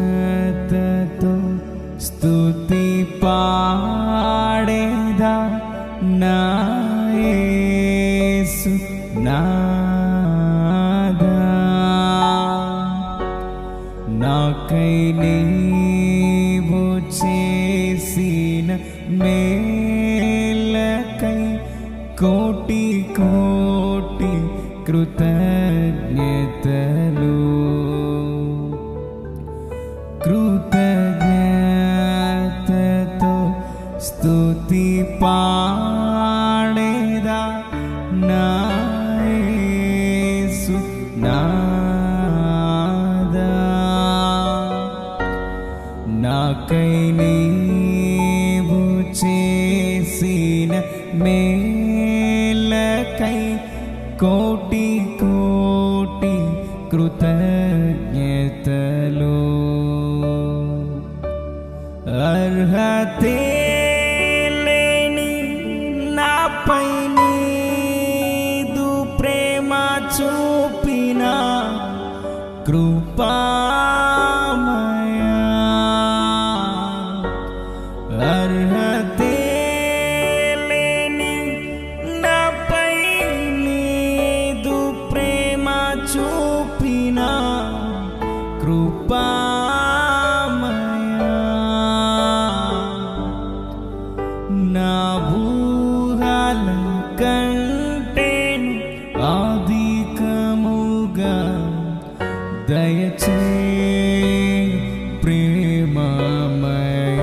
కృతజ్ఞతతో స్తుతి పాడేదా నా యేసు నాదా నాకై నీవు చేసిన మేలకై కోటి కోటి కృతజ్ఞతలు స్తుతి పాడేదా నాయసు నాదా. నాకై నీవు చేసిన మేలకై కోటి కోటి కృతజ్ఞతలు. అర్హతే నాపై నీదు ప్రేమ చూపిన కృపామయా. అర్హతే లేని నాపై నీదు ప్రేమ చూపిన కృపా കണ്ടേൻ ആദികമുക ദയചേ പ്രേമമയ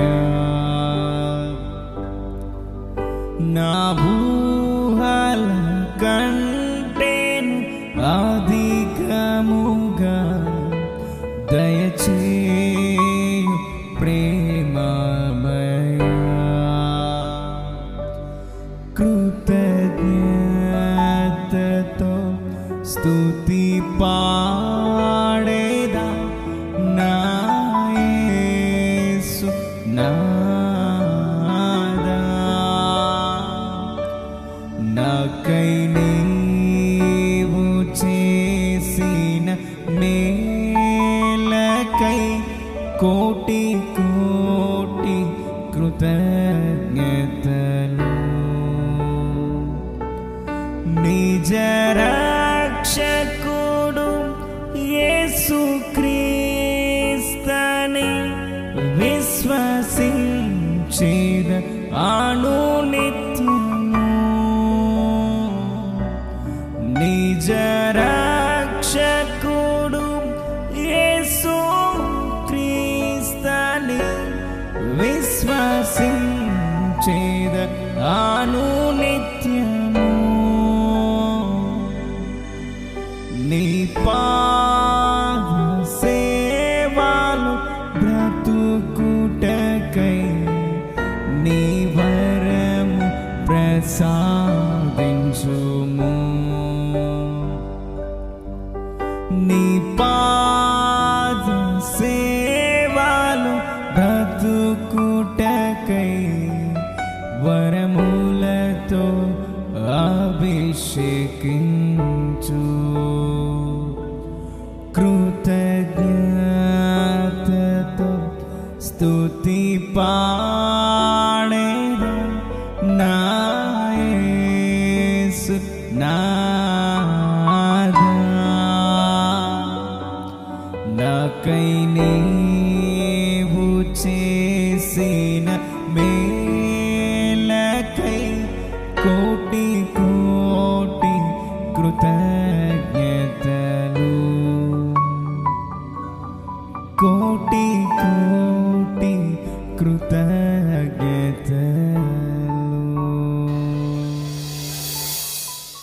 നാഭൂഹൽ കണ്ടേൻ ആദികമുക ദയചേ స్తుతి పాడేదా నా నాదా. నాకై నీవు చేసిన మేలకై కోటి కోటి కృతజ్ఞత అణు నిత్యము. నిజ రక్షకుడు యేసు క్రీస్తని విశ్వసించేద అను నిత్యము. నీ పాద ప్రసాదించుము నీ పాద సేవాలు బ్రతుకుటకై వరములతో అభిషేకించు. కృతజ్ఞతతో స్తుతి పాడేదా నా नारा न कैने भूचे सेन मेल कै कोटि कोटि कृतज्ञतनु कोटि कोटि